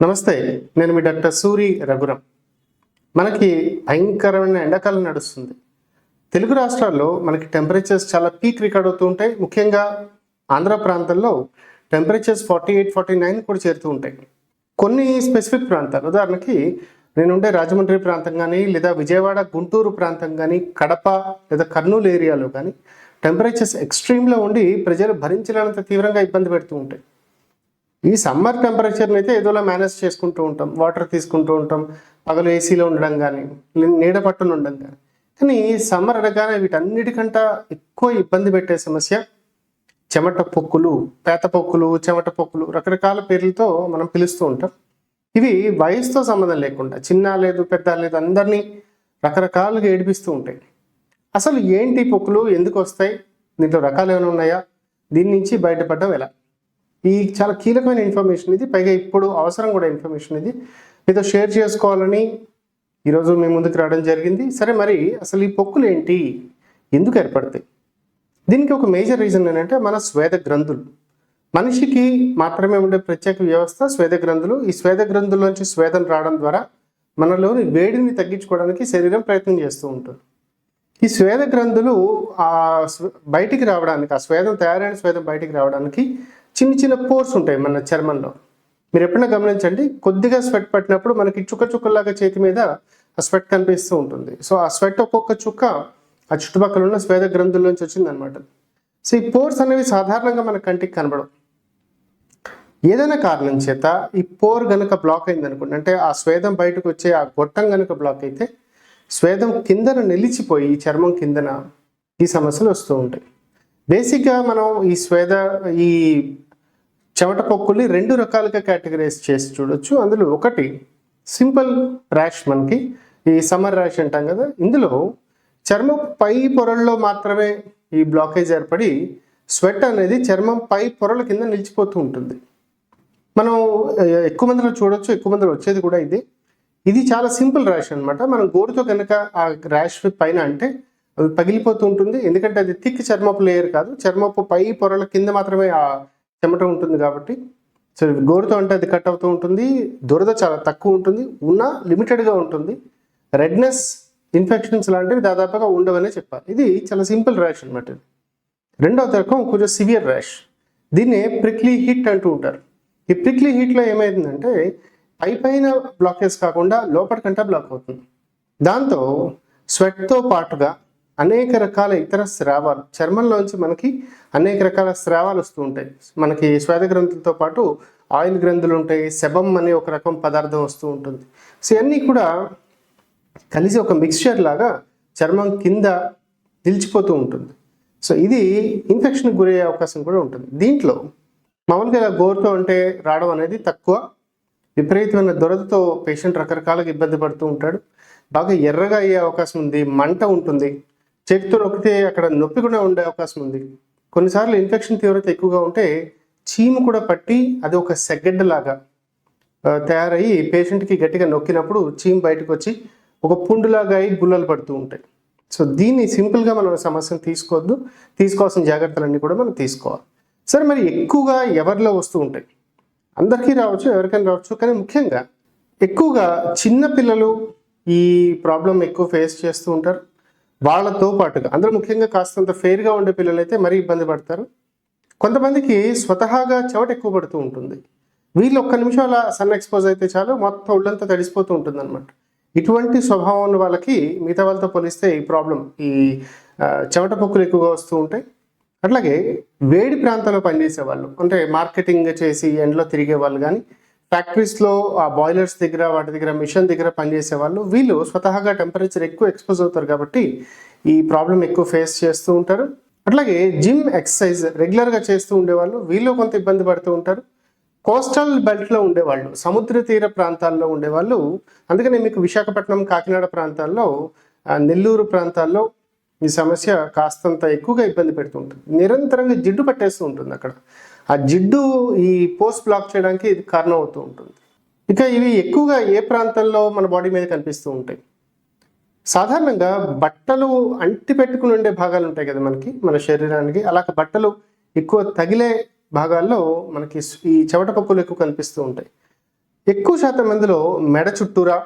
నమస్తే నేను మీ డాక్టర్ సూరి రఘురం మనకి భయంకరమైన ఎండాకాలం నడుస్తుంది. తెలుగు రాష్ట్రాల్లో మనకి టెంపరేచర్స్ చాలా పీక్ రికార్డ్ అవుతూ ఉంటాయి. ముఖ్యంగా ఆంధ్ర ప్రాంతంలో temperatures forty eight forty nine కూడా చేరుతూ ఉంటాయి. కొన్ని స్పెసిఫిక్ ప్రాంతాలు ఉదాహరణకి నేనుండే రాజమండ్రి ప్రాంతం కానీ లేదా విజయవాడ గుంటూరు ప్రాంతం కానీ కడప లేదా కర్నూలు ఏరియాలో కానీ టెంపరేచర్స్ ఎక్స్ట్రీమ్లో ఉండి ప్రజలు భరించలేనంత తీవ్రంగా ఇబ్బంది పెడుతూ ఉంటాయి. ఈ సమ్మర్ టెంపరేచర్ని అయితే ఏదోలా మేనేజ్ చేసుకుంటూ ఉంటాం. వాటర్ తీసుకుంటూ ఉంటాం. పగలు ఏసీలో ఉండడం కానీ నీడ పట్టున ఉండడం కానీ కానీ సమ్మర్ అనగానే వీటన్నిటికంట ఎక్కువ ఇబ్బంది పెట్టే సమస్య చెమట పొక్కులు పేత పొక్కులు చెమట పొక్కులు రకరకాల పేర్లతో మనం పిలుస్తూ ఉంటాం. ఇవి వయసుతో సంబంధం లేకుండా చిన్న లేదు పెద్ద లేదు అందరినీ రకరకాలుగా ఏడిపిస్తూ ఉంటాయి. అసలు ఏంటి పొక్కులు? ఎందుకు వస్తాయి? దీంట్లో రకాలు ఏమైనా ఉన్నాయా? దీని నుంచి బయటపడడం ఎలా? ఈ చాలా కీలకమైన ఇన్ఫర్మేషన్ ఇది. పైగా ఇప్పుడు అవసరం కూడా ఇన్ఫర్మేషన్ ఇది. మీతో షేర్ చేసుకోవాలని ఈరోజు మీ ముందుకు రావడం జరిగింది. సరే మరి అసలు ఈ పొక్కులు ఏంటి? ఎందుకు ఏర్పడతాయి? దీనికి ఒక మేజర్ రీజన్ ఏంటంటే మన స్వేద గ్రంథులు. మనిషికి మాత్రమే ఉండే ప్రత్యేక వ్యవస్థ స్వేద గ్రంథులు. ఈ స్వేద గ్రంథుల్లోంచి స్వేదం రావడం ద్వారా మనలోని వేడిని తగ్గించుకోవడానికి శరీరం ప్రయత్నం చేస్తూ ఉంటుంది. ఈ స్వేద గ్రంథులు ఆ బయటికి రావడానికి ఆ స్వేదం తయారైన స్వేదం బయటికి రావడానికి చిన్న చిన్న పోర్స్ ఉంటాయి మన చర్మంలో. మీరు ఎప్పుడైనా గమనించండి కొద్దిగా స్వెట్ పట్టినప్పుడు మనకి చుక్క చుక్కలాగా చేతి మీద ఆ స్వెట్ కనిపిస్తూ ఉంటుంది. సో ఆ స్వెట్ ఒక్కొక్క చుక్క ఆ చుట్టుపక్కల ఉన్న స్వేద గ్రంథుల నుంచి వచ్చింది అనమాట సో ఈ పోర్స్ అనేవి సాధారణంగా మన కంటికి కనబడవు. ఏదైనా కారణం చేత ఈ పోర్ గనక బ్లాక్ అయింది అనుకోండి అంటే ఆ స్వేదం బయటకు వచ్చే ఆ గొట్టం గనక బ్లాక్ అయితే స్వేదం కిందన నిలిచిపోయి ఈ చర్మం కిందన ఈ సమస్యలు వస్తూ ఉంటాయి. బేసిక్గా మనం ఈ స్వేద ఈ చెమట పొక్కుల్ని రెండు రకాలుగా కేటగరైజ్ చేసి చూడొచ్చు. అందులో ఒకటి సింపుల్ ర్యాష్ మనకి ఈ సమ్మర్ ర్యాష్ అంటాం కదా. ఇందులో చర్మం పై పొరల్లో మాత్రమే ఈ బ్లాకేజ్ ఏర్పడి స్వెట్ అనేది చర్మం పై పొరల కింద నిలిచిపోతూ ఉంటుంది. మనం ఎక్కువ మందిలో చూడొచ్చు ఎక్కువ మందిలో వచ్చేది కూడా ఇది. ఇది చాలా సింపుల్ ర్యాష్ అనమాట మనం గోరుతో కనుక ఆ ర్యాష్ పైన అంటే అది పగిలిపోతూ ఉంటుంది. ఎందుకంటే అది థిక్ చర్మపు లేయర్ కాదు. చర్మపు పై పొరల కింద మాత్రమే ఆ చెమట ఉంటుంది కాబట్టి సో గోరుతో అంటే అది కట్ అవుతూ ఉంటుంది. దురద చాలా తక్కువ ఉంటుంది. ఉన్న లిమిటెడ్గా ఉంటుంది. రెడ్నెస్ ఇన్ఫెక్షన్స్ లాంటివి దాదాపుగా ఉండవనే చెప్పాలి. ఇది చాలా సింపుల్ ర్యాష్ అనమాట రెండవ రకం కొంచెం సివియర్ ర్యాష్. దీన్నే ప్రిక్లీ హిట్ అంటూ ఉంటారు. ఈ ప్రిక్లీ హిట్లో ఏమైందంటే పై పైన బ్లాకేజ్ కాకుండా లోపలికంటా బ్లాక్ అవుతుంది. దాంతో స్వెట్తో పాటుగా అనేక రకాల ఇతర స్రావాలు. చర్మంలోంచి మనకి అనేక రకాల స్రావాలు వస్తూ ఉంటాయి. మనకి శ్వేత గ్రంథులతో పాటు ఆయిల్ గ్రంథులు ఉంటాయి శబం అనే ఒక రకం పదార్థం వస్తూ ఉంటుంది. సో ఇవన్నీ కూడా కలిసి ఒక మిక్స్చర్ లాగా చర్మం కింద నిలిచిపోతూ ఉంటుంది. సో ఇది ఇన్ఫెక్షన్కి గురయ్యే అవకాశం కూడా ఉంటుంది. దీంట్లో మామూలుగా ఇలా గోరుతో అంటే రావడం అనేది తక్కువ. విపరీతమైన దురదతో పేషెంట్ రకరకాలుగా ఇబ్బంది పడుతూ ఉంటాడు. బాగా ఎర్రగా అయ్యే అవకాశం ఉంది. మంట ఉంటుంది. చేతితో నొక్కితే అక్కడ నొప్పి కూడా ఉండే అవకాశం ఉంది. కొన్నిసార్లు ఇన్ఫెక్షన్ తీవ్రత ఎక్కువగా ఉంటే చీము కూడా పట్టి అది ఒక సెగ్గడ్డలాగా తయారయ్యి పేషెంట్కి గట్టిగా నొక్కినప్పుడు చీము బయటకు వచ్చి ఒక పుండులాగా అయి గుల్లలు పడుతూ ఉంటాయి. సో దీన్ని సింపుల్గా మనం సమస్యను తీసుకోవద్దు. తీసుకోవాల్సిన జాగ్రత్తలన్నీ కూడా మనం తీసుకోవాలి. సరే మరి ఎక్కువగా ఎవరిలో వస్తూ ఉంటాయి? అందరికీ రావచ్చు ఎవరికైనా రావచ్చు కానీ ముఖ్యంగా ఎక్కువగా చిన్న పిల్లలు ఈ ప్రాబ్లం ఎక్కువ ఫేస్ చేస్తూ ఉంటారు. వాళ్ళతో పాటుగా అందరూ ముఖ్యంగా కాస్తంత ఫెయిర్గా ఉండే పిల్లలు అయితే మరీ ఇబ్బంది పడతారు. కొంతమందికి స్వతహాగా చెమట ఎక్కువ పడుతూ ఉంటుంది. వీళ్ళు ఒక్క నిమిషం అలా సన్ ఎక్స్పోజ్ అయితే చాలు మొత్తం ఒళ్ళంతా తడిసిపోతూ ఉంటుంది అనమాట ఇటువంటి స్వభావం ఉన్న వాళ్ళకి మిగతా వాళ్ళతో పోలిస్తే ఈ ప్రాబ్లం ఈ చెమట పొక్కులు ఎక్కువగా వస్తూ ఉంటాయి. అట్లాగే వేడి ప్రాంతాల్లో పనిచేసే వాళ్ళు అంటే మార్కెటింగ్ చేసి ఎండలో తిరిగే వాళ్ళు కానీ ఫ్యాక్టరీస్లో ఆ బాయిలర్స్ దగ్గర వాటి దగ్గర మిషన్ దగ్గర పనిచేసే వాళ్ళు వీళ్ళు స్వతహాగా టెంపరేచర్ ఎక్కువ ఎక్స్పోజ్ అవుతారు కాబట్టి ఈ ప్రాబ్లం ఎక్కువ ఫేస్ చేస్తూ ఉంటారు. అట్లాగే జిమ్ ఎక్సర్సైజ్ రెగ్యులర్గా చేస్తూ ఉండేవాళ్ళు వీళ్ళు కొంత ఇబ్బంది పడుతూ ఉంటారు. కోస్టల్ బెల్ట్లో ఉండేవాళ్ళు సముద్ర తీర ప్రాంతాల్లో ఉండేవాళ్ళు. అందుకనే మీకు విశాఖపట్నం కాకినాడ ప్రాంతాల్లో నెల్లూరు ప్రాంతాల్లో ఈ సమస్య కాస్తంత ఎక్కువగా ఇబ్బంది పెడుతుంటుంది. నిరంతరంగా జిడ్డు పట్టేస్తూ ఉంటుంది అక్కడ. ఆ జిడ్డు ఈ పోస్ట్ బ్లాక్ చేయడానికి ఇది కారణం అవుతూ ఉంటుంది. ఇక ఇవి ఎక్కువగా ఏ ప్రాంతంలో మన బాడీ మీద కనిపిస్తూ ఉంటాయి? సాధారణంగా బట్టలు అంటి పెట్టుకుని ఉండే భాగాలు ఉంటాయి కదా మనకి మన శరీరానికి. అలా బట్టలు ఎక్కువ తగిలే భాగాల్లో మనకి ఈ చెవట పక్కులు ఎక్కువ కనిపిస్తూ ఉంటాయి. ఎక్కువ శాతం మందిలో మెడ చుట్టూరా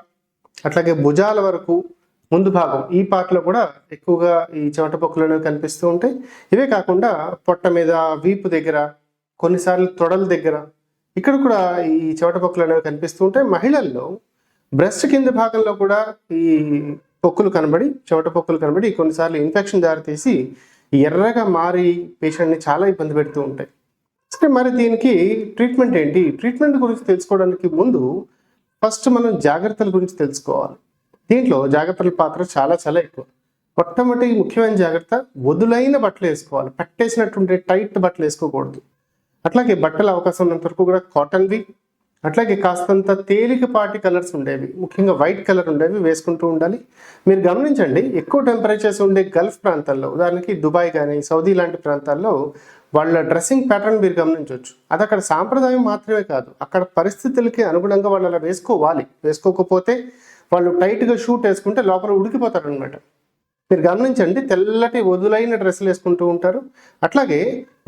అట్లాగే భుజాల వరకు ముందు భాగం ఈ పార్ట్లో కూడా ఎక్కువగా ఈ చెమట పొక్కులు కనిపిస్తూ ఉంటాయి. ఇవే కాకుండా పొట్ట మీద వీపు దగ్గర కొన్నిసార్లు తొడల దగ్గర ఇక్కడ కూడా ఈ చెమట పొక్కులు అనేవి కనిపిస్తూ ఉంటాయి. మహిళల్లో బ్రెస్ట్ కింద భాగంలో కూడా ఈ పొక్కులు కనబడి చెమట పొక్కులు కనబడి కొన్నిసార్లు ఇన్ఫెక్షన్ దారితీసి ఎర్రగా మారి పేషెంట్ని చాలా ఇబ్బంది పెడుతూ ఉంటాయి. సరే మరి దీనికి ట్రీట్మెంట్ ఏంటి? ట్రీట్మెంట్ గురించి తెలుసుకోవడానికి ముందు ఫస్ట్ మనం జాగ్రత్తల గురించి తెలుసుకోవాలి. దీంట్లో జాగ్రత్తల పాత్ర చాలా చాలా ఎక్కువ. మొట్టమొదటి ముఖ్యమైన జాగ్రత్త వదులైన బట్టలు వేసుకోవాలి. పట్టేసినట్టుండే టైట్ బట్టలు వేసుకోకూడదు. అట్లాగే బట్టలు అవకాశం ఉన్నంత వరకు కూడా కాటన్వి అట్లాగే కాస్తంత తేలికపాటి కలర్స్ ఉండేవి. ముఖ్యంగా వైట్ కలర్ ఉండేవి వేసుకుంటూ ఉండాలి. మీరు గమనించండి ఎక్కువ టెంపరేచర్స్ ఉండే గల్ఫ్ ప్రాంతాల్లో ఉదాహరణకి దుబాయ్ కానీ సౌదీ లాంటి ప్రాంతాల్లో వాళ్ళ డ్రెస్సింగ్ ప్యాటర్న్ మీరు గమనించవచ్చు. అది అక్కడ సాంప్రదాయం మాత్రమే కాదు. అక్కడ పరిస్థితులకి అనుగుణంగా వాళ్ళు అలా వేసుకోవాలి. వేసుకోకపోతే వాళ్ళు టైట్గా షూట్ వేసుకుంటే లోపల ఉడికిపోతారు అనమాట మీరు గమనించండి తెల్లటి వదులైన డ్రెస్సులు వేసుకుంటూ ఉంటారు. అట్లాగే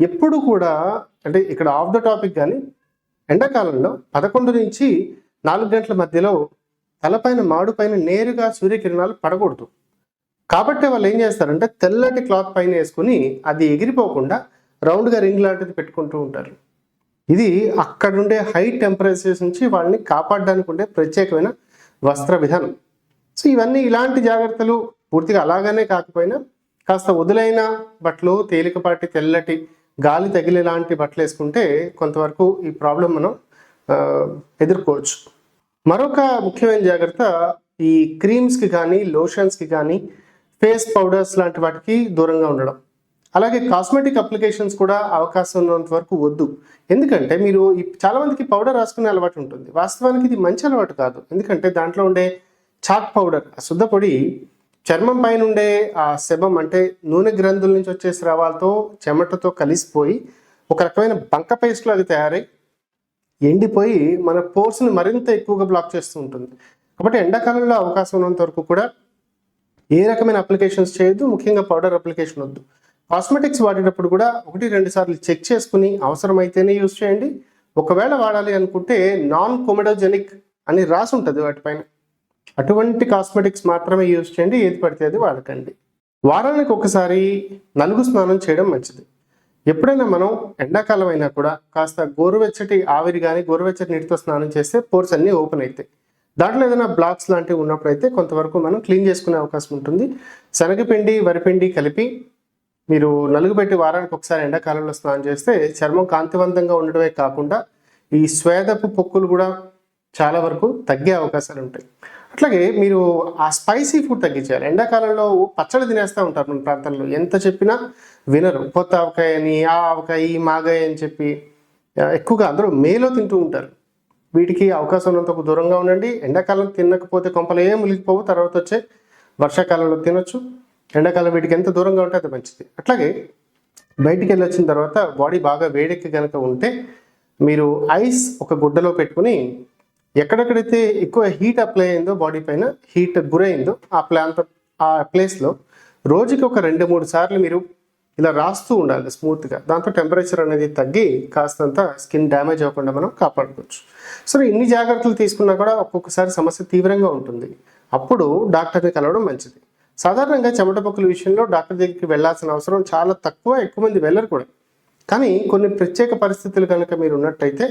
ఎప్పుడు కూడా అంటే ఇక్కడ ఆఫ్ ద టాపిక్ కానీ ఎండాకాలంలో పదకొండు నుంచి నాలుగు గంటల మధ్యలో తలపైన మాడుపైన నేరుగా సూర్యకిరణాలు పడకూడదు. కాబట్టి వాళ్ళు ఏం చేస్తారంటే తెల్లటి క్లాత్ పైన వేసుకుని అది ఎగిరిపోకుండా రౌండ్గా రింగ్ లాంటిది పెట్టుకుంటూ ఉంటారు. ఇది అక్కడుండే హై టెంపరేచర్స్ నుంచి వాళ్ళని కాపాడడానికి ఉండే ప్రత్యేకమైన వస్త్ర విధానం సో ఇవన్నీ ఇలాంటి జాగ్రత్తలు పూర్తిగా అలాగనే కాకపోయినా కాస్త వదులైన బట్టలు తేలికపాటి తెల్లటి గాలి తగిలేలాంటి బట్టలు వేసుకుంటే కొంతవరకు ఈ ప్రాబ్లం మనం ఎదుర్కోవచ్చు. మరొక ముఖ్యమైన జాగ్రత్త ఈ క్రీమ్స్కి కానీ లోషన్స్కి కానీ ఫేస్ పౌడర్స్ లాంటి వాటికి దూరంగా ఉండడం. అలాగే కాస్మెటిక్ అప్లికేషన్స్ కూడా అవకాశం ఉన్నంత వరకు వద్దు. ఎందుకంటే మీరు ఈ చాలా మందికి పౌడర్ రాసుకునే అలవాటు ఉంటుంది. వాస్తవానికి ఇది మంచి అలవాటు కాదు. ఎందుకంటే దాంట్లో ఉండే చాక్ పౌడర్ ఆ శుద్ధ పొడి చర్మం పైన ఉండే ఆ శబం అంటే నూనె గ్రంథుల నుంచి వచ్చే స్రావాలతో చెమటతో కలిసిపోయి ఒక రకమైన బంక పేస్ట్లో అది తయారై ఎండిపోయి మన పోర్స్ని మరింత ఎక్కువగా బ్లాక్ చేస్తూ ఉంటుంది. కాబట్టి ఎండాకాలంలో అవకాశం ఉన్నంత వరకు కూడా ఏ రకమైన అప్లికేషన్స్ చేయొద్దు. ముఖ్యంగా పౌడర్ అప్లికేషన్ వద్దు. కాస్మెటిక్స్ వాడేటప్పుడు కూడా ఒకటి రెండు సార్లు చెక్ చేసుకుని అవసరమైతేనే యూజ్ చేయండి. ఒకవేళ వాడాలి అనుకుంటే నాన్ కొమెడోజెనిక్ అని రాసి ఉంటుంది వాటిపైన. అటువంటి కాస్మెటిక్స్ మాత్రమే యూజ్ చేయండి. ఏది పడితే అది వాడకండి. వారానికి ఒకసారి నలుగు స్నానం చేయడం మంచిది. ఎప్పుడైనా మనం ఎండాకాలం అయినా కూడా కాస్త గోరువెచ్చటి ఆవిరి కానీ గోరువెచ్చటి నీటితో స్నానం చేస్తే పోర్స్ అన్నీ ఓపెన్ అవుతాయి దాంట్లో ఏదైనా బ్లాక్స్ లాంటివి ఉన్నప్పుడు అయితే కొంతవరకు మనం క్లీన్ చేసుకునే అవకాశం ఉంటుంది. శనగపిండి వరిపిండి కలిపి మీరు నలుగు పెట్టి వారానికి ఒకసారి ఎండాకాలంలో స్నానం చేస్తే చర్మం కాంతివంతంగా ఉండడమే కాకుండా ఈ స్వేదపు పొక్కులు కూడా చాలా వరకు తగ్గే అవకాశాలు ఉంటాయి. అట్లాగే మీరు ఆ స్పైసీ ఫుడ్ తగ్గించాలి ఎండాకాలంలో పచ్చడి తినేస్తూ ఉంటారు మన ప్రాంతాల్లో ఎంత చెప్పినా వినరు. కొత్త ఆవకాయ అని ఆ ఆవకాయ ఈ మాగాయ అని చెప్పి ఎక్కువగా అందరూ మేలో తింటూ ఉంటారు. వీటికి అవకాశం ఉన్నంత దూరంగా ఉండండి. ఎండాకాలం తినకపోతే కొంపలు ఏం మునిగిపోవు. తర్వాత వచ్చే వర్షాకాలంలో తినొచ్చు. ఎండాకాలం వీటికి ఎంత దూరంగా ఉంటే అది మంచిది. అట్లాగే బయటికి వెళ్ళి వచ్చిన తర్వాత బాడీ బాగా వేడెక్కి కనుక ఉంటే మీరు ఐస్ ఒక గుడ్డలో పెట్టుకుని ఎక్కడెక్కడైతే ఎక్కువ హీట్ అప్లై అయిందో బాడీ పైన హీట్ గురైందో ఆ ప్రాంత ఆ ప్లేస్లో రోజుకి ఒక రెండు మూడు సార్లు మీరు ఇలా రాస్తూ ఉండాలి స్మూత్గా. దాంతో టెంపరేచర్ అనేది తగ్గి కాస్తంత స్కిన్ డ్యామేజ్ అవ్వకుండా మనం కాపాడుకోవచ్చు. సో ఇన్ని జాగ్రత్తలు తీసుకున్నా కూడా ఒక్కొక్కసారి సమస్య తీవ్రంగా ఉంటుంది. అప్పుడు డాక్టర్ని కలవడం మంచిది. సాధారణంగా చెమట పొక్కుల విషయంలో డాక్టర్ దగ్గరికి వెళ్ళాల్సిన అవసరం చాలా తక్కువ ఎక్కువ మంది వెళ్ళరు కూడా. కానీ కొన్ని ప్రత్యేక పరిస్థితులు కనుక మీరు ఉన్నట్టయితే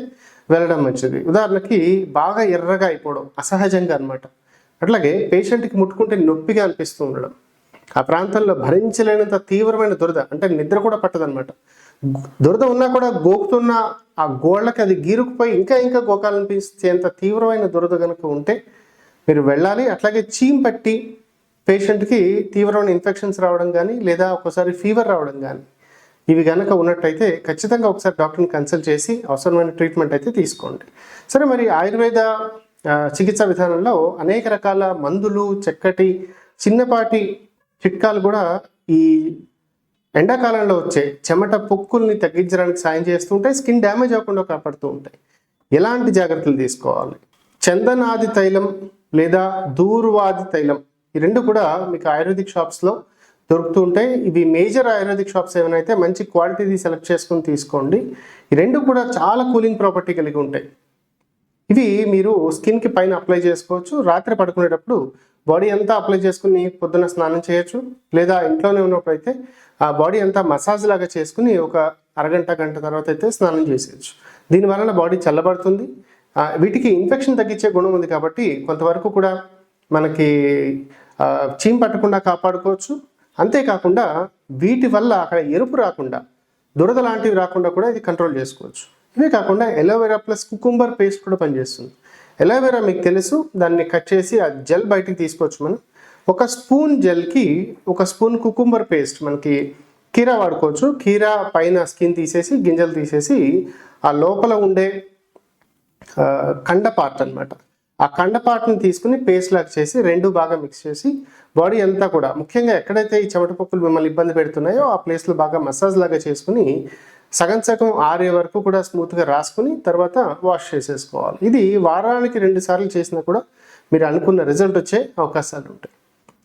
వెళ్ళడం మంచిది. ఉదాహరణకి బాగా ఎర్రగా అయిపోవడం అసహజంగా అనమాట అట్లాగే పేషెంట్కి ముట్టుకుంటే నొప్పిగా అనిపిస్తూ ఉండడం. ఆ ప్రాంతంలో భరించలేనంత తీవ్రమైన దురద అంటే నిద్ర కూడా పట్టదనమాట దురద ఉన్నా కూడా గోకుతున్న ఆ గోళ్ళకి అది గీరుకుపోయి ఇంకా ఇంకా గోకాలనిపించేంత తీవ్రమైన దురద కనుక ఉంటే మీరు వెళ్ళాలి. అట్లాగే చీం పట్టి పేషెంట్కి తీవ్రమైన ఇన్ఫెక్షన్స్ రావడం కానీ లేదా ఒక్కోసారి ఫీవర్ రావడం కానీ ఇవి కనుక ఉన్నట్టయితే ఖచ్చితంగా ఒకసారి డాక్టర్ని కన్సల్ట్ చేసి అవసరమైన ట్రీట్మెంట్ అయితే తీసుకోండి. సరే మరి ఆయుర్వేద చికిత్స చికిత్సా విధానంలో అనేక రకాల మందులు చక్కటి చిన్నపాటి చిట్కాలు కూడా ఈ ఎండాకాలంలో వచ్చే చెమట పొక్కుల్ని తగ్గించడానికి సాయం చేస్తూ ఉంటాయి స్కిన్ డ్యామేజ్ అవ్వకుండా కాపాడుతూ ఉంటాయి. ఎలాంటి జాగ్రత్తలు తీసుకోవాలి? చందనాది తైలం లేదా దూర్వాది తైలం ఈ రెండు కూడా మీకు ఆయుర్వేదిక్ షాప్స్లో దొరుకుతూ ఉంటాయి. ఇవి మేజర్ ఆయుర్వేదిక్ షాప్స్ ఏమైనా అయితే మంచి క్వాలిటీది సెలెక్ట్ చేసుకుని తీసుకోండి. ఈ రెండు కూడా చాలా కూలింగ్ ప్రాపర్టీ కలిగి ఉంటాయి. ఇవి మీరు స్కిన్కి పైన అప్లై చేసుకోవచ్చు. రాత్రి పడుకునేటప్పుడు బాడీ అంతా అప్లై చేసుకుని పొద్దున స్నానం చేయొచ్చు. లేదా ఇంట్లోనే ఉన్నప్పుడు అయితే ఆ బాడీ అంతా మసాజ్ లాగా చేసుకుని ఒక అరగంట గంట తర్వాత అయితే స్నానం చేసేయచ్చు. దీని వలన బాడీ చల్లబడుతుంది. వీటికి ఇన్ఫెక్షన్ తగ్గించే గుణం ఉంది కాబట్టి కొంతవరకు కూడా మనకి చీమ్ పట్టకుండా కాపాడుకోవచ్చు. అంతేకాకుండా వీటి వల్ల అక్కడ ఎరుపు రాకుండా దురద లాంటివి రాకుండా కూడా ఇది కంట్రోల్ చేసుకోవచ్చు. ఇవే కాకుండా ఎలోవెరా ప్లస్ కుకుంబర్ పేస్ట్ కూడా పనిచేస్తుంది. ఎలోవెరా మీకు తెలుసు దాన్ని కట్ చేసి ఆ జెల్ బయటికి తీసుకోవచ్చు మనం. ఒక స్పూన్ జెల్కి ఒక స్పూన్ కుకుంబర్ పేస్ట్ మనకి కీరా వాడుకోవచ్చు. కీరా పైన స్కిన్ తీసేసి గింజలు తీసేసి ఆ లోపల ఉండే కండ పార్ట్ అనమాట ఆ కండ పార్ట్ని తీసుకుని పేస్ట్ లాగా చేసి రెండు బాగా మిక్స్ చేసి బాడీ అంతా కూడా ముఖ్యంగా ఎక్కడైతే ఈ చెమట పప్పులు మిమ్మల్ని ఇబ్బంది పెడుతున్నాయో ఆ ప్లేస్లో బాగా మసాజ్ లాగా చేసుకుని సగం సగం ఆరే వరకు కూడా స్మూత్గా రాసుకుని తర్వాత వాష్ చేసేసుకోవాలి. ఇది వారానికి రెండు సార్లు చేసినా కూడా మీరు అనుకున్న రిజల్ట్ వచ్చే అవకాశాలు ఉంటాయి.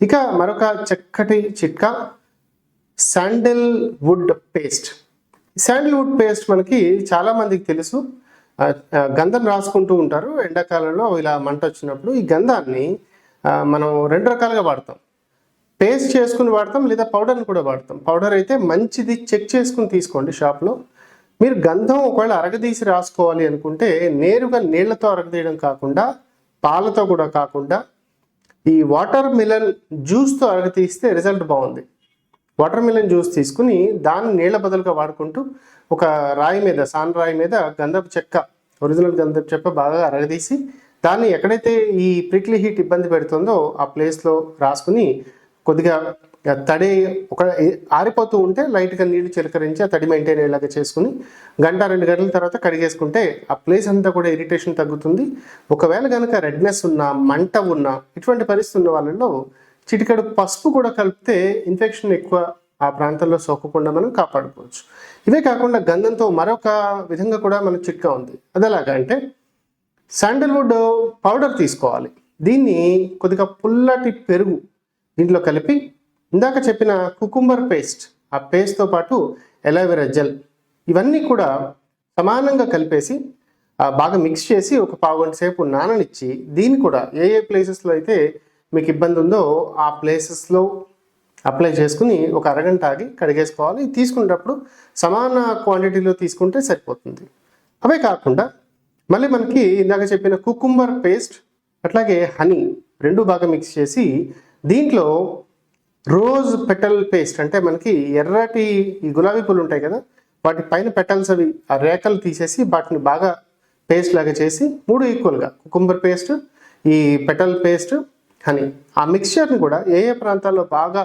ఇక మరొక చక్కటి చిట్కా sandal wood paste sandal wood paste మనకి చాలామందికి తెలుసు. గంధం రాసుకుంటూ ఉంటారు. ఎండాకాలంలో ఇలా మంట వచ్చినప్పుడు ఈ గంధాన్ని మనం రెండు రకాలుగా వాడతాం. పేస్ట్ చేసుకుని వాడతాం లేదా పౌడర్ని కూడా వాడతాం. పౌడర్ అయితే మంచిది చెక్ చేసుకుని తీసుకోండి షాప్లో. మీరు గంధం ఒకవేళ అరగదీసి రాసుకోవాలి అనుకుంటే నేరుగా నీళ్ళతో అరగదీయడం కాకుండా పాలతో కూడా కాకుండా ఈ వాటర్ మిలన్ జ్యూస్తో అరగతీస్తే రిజల్ట్ బాగుంది. వాటర్ మిలన్ జ్యూస్ తీసుకుని దాన్ని నీళ్ళ బదులుగా వాడుకుంటూ ఒక రాయి మీద సాన్ రాయి మీద గంధపు చెక్క ఒరిజినల్ గంధపు చెక్క బాగా అరగదీసి దాన్ని ఎక్కడైతే ఈ ప్రిక్లీ హీట్ ఇబ్బంది పెడుతుందో ఆ ప్లేస్లో రాసుకుని కొద్దిగా తడి ఒక ఆరిపోతూ ఉంటే లైట్గా నీళ్ళు చిలకరించి ఆ తడి మెయింటైన్ అయ్యేలాగా చేసుకుని గంట రెండు గంటల తర్వాత కడిగేసుకుంటే ఆ ప్లేస్ అంతా కూడా ఇరిటేషన్ తగ్గుతుంది. ఒకవేళ కనుక రెడ్నెస్ ఉన్నా మంట ఉన్నా ఇటువంటి పరిస్థితి ఉన్న వాళ్ళలో చిటికెడు పసుపు కూడా కలిపితే ఇన్ఫెక్షన్ ఎక్కువ ఆ ప్రాంతంలో సోకకుండా మనం కాపాడుకోవచ్చు. ఇవే కాకుండా గంధంతో మరొక విధంగా కూడా మనకు చిట్కా ఉంది. అది ఎలాగా అంటే శాండల్వుడ్ పౌడర్ తీసుకోవాలి. దీన్ని కొద్దిగా పుల్లటి పెరుగు దీంట్లో కలిపి ఇందాక చెప్పిన కుకుంబర్ పేస్ట్ ఆ పేస్ట్తో పాటు ఎలోవెరా జెల్ ఇవన్నీ కూడా సమానంగా కలిపేసి బాగా మిక్స్ చేసి ఒక పావు గంట సేపు నాననిచ్చి దీన్ని కూడా ఏ ఏ ప్లేసెస్లో అయితే మీకు ఇబ్బంది ఉందో ఆ ప్లేసెస్లో అప్లై చేసుకుని ఒక అరగంట ఆగి కడిగేసుకోవాలి. తీసుకునేటప్పుడు సమాన క్వాంటిటీలో తీసుకుంటే సరిపోతుంది. అవే కాకుండా మళ్ళీ మనకి ఇందాక చెప్పిన కుకుంబర్ పేస్ట్ అట్లాగే హనీ రెండు బాగా మిక్స్ చేసి దీంట్లో రోజ్ పెటల్ పేస్ట్ అంటే మనకి ఎర్రటి ఈ గులాబీ పూలు ఉంటాయి కదా వాటి పైన పెటల్స్ అవి ఆ రేఖలు తీసేసి వాటిని బాగా పేస్ట్ లాగా చేసి మూడు ఈక్వల్గా కుకుంబర్ పేస్ట్ ఈ పెటల్ పేస్ట్ కానీ ఆ మిక్స్చర్ని కూడా ఏ ఏ ప్రాంతాల్లో బాగా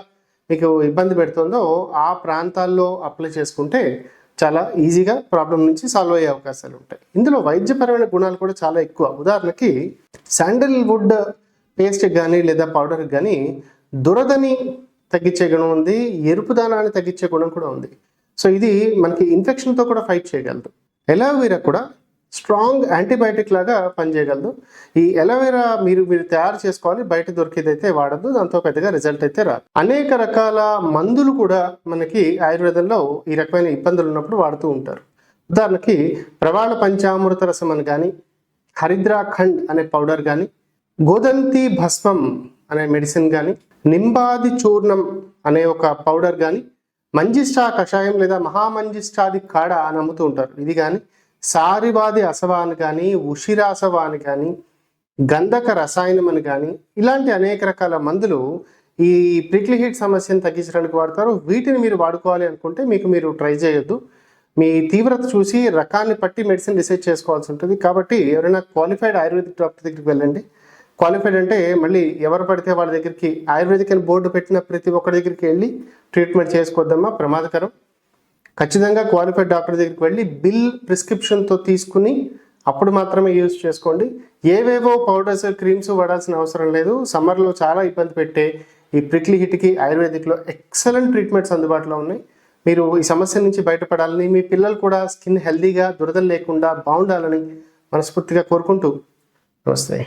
మీకు ఇబ్బంది పెడుతుందో ఆ ప్రాంతాల్లో అప్లై చేసుకుంటే చాలా ఈజీగా ప్రాబ్లం నుంచి సాల్వ్ అయ్యే అవకాశాలు ఉంటాయి. ఇందులో వైద్యపరమైన గుణాలు కూడా చాలా ఎక్కువ. ఉదాహరణకి శాండిల్ వుడ్ పేస్ట్ కానీ లేదా పౌడర్ కానీ దురదని తగ్గించే గుణం ఉంది ఎరుపు దానాన్ని తగ్గించే గుణం కూడా ఉంది. సో ఇది మనకి ఇన్ఫెక్షన్తో కూడా ఫైట్ చేయగలదు. ఎలావీరా కూడా స్ట్రాంగ్ యాంటీబయాటిక్ లాగా పనిచేయగలదు. ఈ ఎలోవెరా మీరు మీరు తయారు చేసుకోవాలి బయట దొరికేది అయితే వాడద్దు దాంతో పెద్దగా రిజల్ట్ అయితే రాదు. అనేక రకాల మందులు కూడా మనకి ఆయుర్వేదంలో ఈ రకమైన ఇబ్బందులు ఉన్నప్పుడు వాడుతూ ఉంటారు. ఉదాహరణకి ప్రవాళ పంచామృత రసం అని కానీ హరిద్రాఖండ్ అనే పౌడర్ కానీ గోదంతి భస్మం అనే మెడిసిన్ కానీ నింబాది చూర్ణం అనే ఒక పౌడర్ కానీ మంజిష్టా కషాయం లేదా మహామంజిష్టాది కాడ అని అమ్ముతూ ఉంటారు. ఇది కానీ సారివాది అసవాన్ని కానీ ఉషిరాసవా కానీ గంధక రసాయనం అని కానీ ఇలాంటి అనేక రకాల మందులు ఈ ప్రిక్లీ హీట్ సమస్యను తగ్గించడానికి వాడతారు. వీటిని మీరు వాడుకోవాలి అనుకుంటే మీకు మీరు ట్రై చేయొద్దు. మీ తీవ్రత చూసి రకాన్ని బట్టి మెడిసిన్ డిసైడ్ చేసుకోవాల్సి ఉంటుంది. కాబట్టి ఎవరైనా క్వాలిఫైడ్ ఆయుర్వేదిక్ డాక్టర్ దగ్గరికి వెళ్ళండి. క్వాలిఫైడ్ అంటే మళ్ళీ ఎవరు పడితే వాళ్ళ దగ్గరికి ఆయుర్వేదిక్ అని బోర్డు పెట్టిన ప్రతి ఒక్కరి దగ్గరికి వెళ్ళి ట్రీట్మెంట్ చేసుకోవద్దమ్మా. ప్రమాదకరం. ఖచ్చితంగా క్వాలిఫైడ్ డాక్టర్ దగ్గరికి వెళ్ళి బిల్ ప్రిస్క్రిప్షన్తో తీసుకుని అప్పుడు మాత్రమే యూజ్ చేసుకోండి. ఏవేవో పౌడర్స్ క్రీమ్స్ వాడాల్సిన అవసరం లేదు. సమ్మర్లో చాలా ఇబ్బంది పెట్టే ఈ ప్రిక్లీ హిట్కి ఆయుర్వేదిక్లో ఎక్సలెంట్ ట్రీట్మెంట్స్ అందుబాటులో ఉన్నాయి. మీరు ఈ సమస్య నుంచి బయటపడాలని మీ పిల్లలు కూడా స్కిన్ హెల్దీగా దురదలు లేకుండా బాగుండాలని మనస్ఫూర్తిగా కోరుకుంటూ నమస్తే.